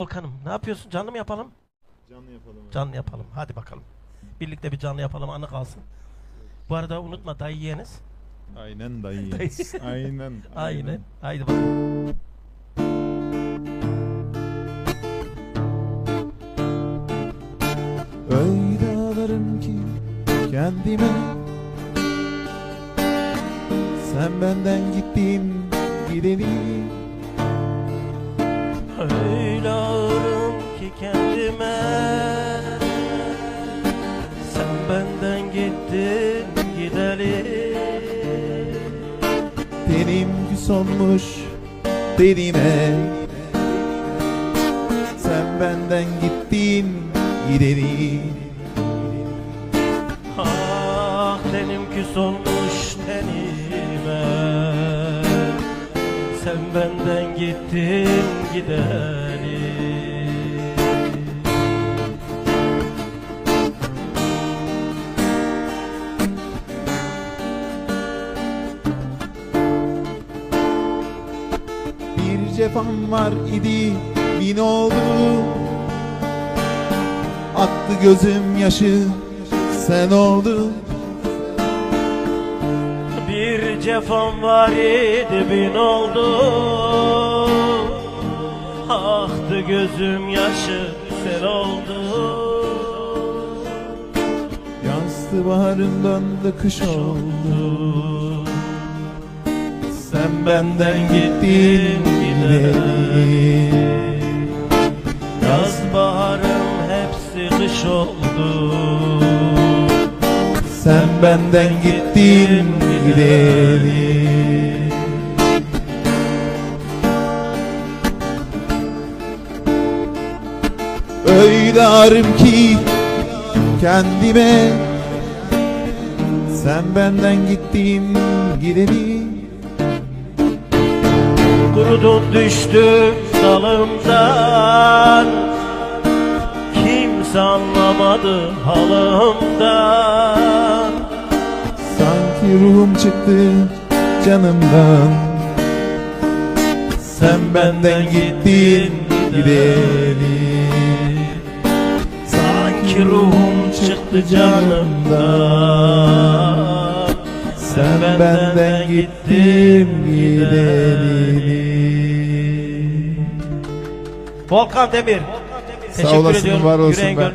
Volkan'ım ne yapıyorsun? Canlı mı yapalım? Canlı yapalım. abi. Canlı yapalım. Hadi bakalım. Birlikte bir canlı yapalım anı kalsın. Bu arada unutma dayı yeğeniz. Aynen dayı. Dayı. aynen. Aynen. Haydi bakalım. Öyle ağlarım ki kendime Sen benden gittin gideni Öyle ağırım ki kendime. Sen benden gittin gideli Benim küs olmuş derime Sen benden gittin gideni Ah tenim küs olmuş tenime Sen benden gittin gideli Bir cefam var idi bin oldu. Aktı gözüm yaşı sen oldun cefam var idi bin oldu. Aktı gözüm yaşı sen oldu. Yansıdı baharından da kış oldu. Sen benden gittin gideli Yaz baharım hepsi kış oldu Sen benden gittin gideli Öyle ağrım ki kendime Sen benden gittin gideli Kurudum düştüm dalımdan Kimse anlamadı halımdan Sanki ruhum çıktı canımdan. Sen benden gittin gideli Sanki ruhum çıktı canımdan. Sen benden gittin gideli Volkan Demir. Sağ olasın, var olsun Yüreğin ben. gönlün-